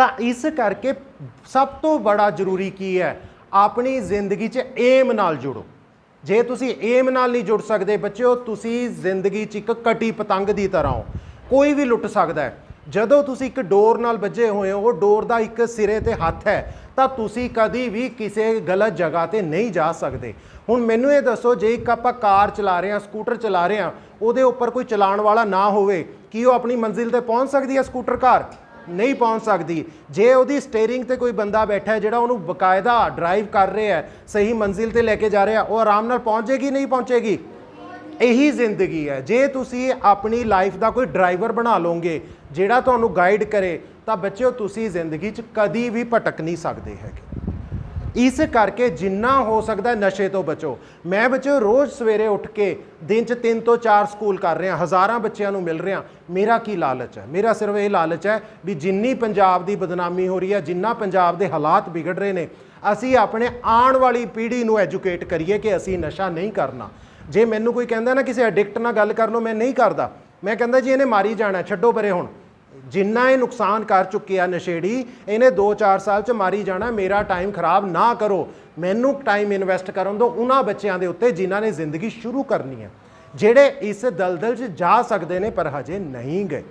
ਤਾਂ ਇਸ ਕਰਕੇ ਸਭ ਤੋਂ ਬੜਾ ਜ਼ਰੂਰੀ ਕੀ ਹੈ? ਆਪਣੀ ਜ਼ਿੰਦਗੀ 'ਚ ਏਮ ਨਾਲ ਜੁੜੋ। ਜੇ ਤੁਸੀਂ ਏਮ ਨਾਲ ਨਹੀਂ ਜੁੜ ਸਕਦੇ ਬੱਚਿਓ, ਤੁਸੀਂ ਜ਼ਿੰਦਗੀ 'ਚ ਇੱਕ ਕਟੀ ਪਤੰਗ ਦੀ ਤਰ੍ਹਾਂ ਹੋ। ਕੋਈ ਵੀ ਲੁੱਟ ਸਕਦਾ ਹੈ। ਜਦੋਂ ਤੁਸੀਂ ਇੱਕ ਡੋਰ ਨਾਲ ਵੱਜੇ ਹੋਏ ਹੋ ਉਹ ਡੋਰ ਦਾ ਇੱਕ ਸਿਰੇ ਤੇ ਹੱਥ ਹੈ, ਤਾਂ ਤੁਸੀਂ ਕਦੀ ਵੀ ਕਿਸੇ ਗਲਤ ਜਗ੍ਹਾ ਤੇ ਨਹੀਂ ਜਾ ਸਕਦੇ। ਹੁਣ ਮੈਨੂੰ ਇਹ ਦੱਸੋ, ਜੇ ਇੱਕ ਆਪਾਂ ਕਾਰ ਚਲਾ ਰਹੇ ਹਾਂ, ਸਕੂਟਰ ਚਲਾ ਰਹੇ ਹਾਂ, ਉਹਦੇ ਉੱਪਰ ਕੋਈ ਚਲਾਉਣ ਵਾਲਾ ਨਾ ਹੋਵੇ, ਕੀ ਉਹ ਆਪਣੀ ਮੰਜ਼ਿਲ ਤੇ ਪਹੁੰਚ ਸਕਦੀ ਹੈ ਸਕੂਟਰ ਕਾਰ? ਨਹੀਂ ਪਹੁੰਚ ਸਕਦੀ। ਜੇ ਉਹਦੀ ਸਟੀਅਰਿੰਗ ਤੇ ਕੋਈ ਬੰਦਾ ਬੈਠਾ ਹੈ, ਜਿਹੜਾ ਉਹਨੂੰ ਬਕਾਇਦਾ ਡਰਾਈਵ ਕਰ ਰਿਹਾ ਹੈ, ਸਹੀ ਮੰਜ਼ਿਲ ਤੇ ਲੈ ਕੇ ਜਾ ਰਿਹਾ, ਉਹ ਆਰਾਮ ਨਾਲ ਪਹੁੰਚੇਗੀ, ਨਹੀਂ ਪਹੁੰਚੇਗੀ? ਇਹੀ ਜ਼ਿੰਦਗੀ ਹੈ। ਜੇ ਤੁਸੀਂ ਆਪਣੀ ਲਾਈਫ ਦਾ ਕੋਈ ਡਰਾਈਵਰ ਬਣਾ ਲਓਗੇ, ਜਿਹੜਾ ਤੁਹਾਨੂੰ ਗਾਈਡ ਕਰੇ, ਤਾਂ ਬੱਚਿਓ, ਤੁਸੀਂ ਜ਼ਿੰਦਗੀ 'ਚ ਕਦੀ ਵੀ ਭਟਕ ਨਹੀਂ ਸਕਦੇ ਹੈਗੇ। ਇਸ ਕਰਕੇ ਜਿੰਨਾ ਹੋ ਸਕਦਾ ਨਸ਼ੇ ਤੋਂ ਬਚੋ। ਮੈਂ ਬੱਚਿਓ ਰੋਜ਼ ਸਵੇਰੇ ਉੱਠ ਕੇ ਦਿਨ 'ਚ 3 ਤੋਂ 4 ਸਕੂਲ ਕਰ ਰਿਹਾ, ਹਜ਼ਾਰਾਂ ਬੱਚਿਆਂ ਨੂੰ ਮਿਲ ਰਿਹਾ। ਮੇਰਾ ਕੀ ਲਾਲਚ ਹੈ? ਮੇਰਾ ਸਿਰਫ ਇਹ ਲਾਲਚ ਹੈ ਵੀ ਜਿੰਨੀ ਪੰਜਾਬ ਦੀ ਬਦਨਾਮੀ ਹੋ ਰਹੀ ਹੈ, ਜਿੰਨਾ ਪੰਜਾਬ ਦੇ ਹਾਲਾਤ ਵਿਗੜ ਰਹੇ ਨੇ, ਅਸੀਂ ਆਪਣੇ ਆਉਣ ਵਾਲੀ ਪੀੜ੍ਹੀ ਨੂੰ ਐਜੂਕੇਟ ਕਰੀਏ ਕਿ ਅਸੀਂ ਨਸ਼ਾ ਨਹੀਂ ਕਰਨਾ। ਜੇ ਮੈਨੂੰ ਕੋਈ ਕਹਿੰਦਾ ਨਾ, ਕਿਸੇ ਐਡਿਕਟ ਨਾਲ ਗੱਲ ਕਰ ਲਓ, ਮੈਂ ਨਹੀਂ ਕਰਦਾ। ਮੈਂ ਕਹਿੰਦਾ ਜੀ, ਇਹਨੇ ਮਾਰੀ ਜਾਣਾ, ਛੱਡੋ ਪਰੇ ਹੁਣ। ਜਿੰਨਾ ਇਹ ਨੁਕਸਾਨ ਕਰ ਚੁੱਕਿਆ ਨਸ਼ੇੜੀ, ਇਹਨੇ 2-4 ਸਾਲ ਚ ਮਾਰੀ ਜਾਣਾ, ਮੇਰਾ ਟਾਈਮ ਖਰਾਬ ਨਾ ਕਰੋ। ਮੈਨੂੰ ਟਾਈਮ ਇਨਵੈਸਟ ਕਰਨ ਦਿਓ ਉਹਨਾਂ ਬੱਚਿਆਂ ਦੇ ਉੱਤੇ ਜਿਨ੍ਹਾਂ ਨੇ ਜ਼ਿੰਦਗੀ ਸ਼ੁਰੂ ਕਰਨੀ ਹੈ। ਜਿਹੜੇ ਇਸ ਦਲਦਲ 'ਚ ਜਾ ਸਕਦੇ ਨੇ, ਪਰ ਹਜੇ ਨਹੀਂ ਗਏ।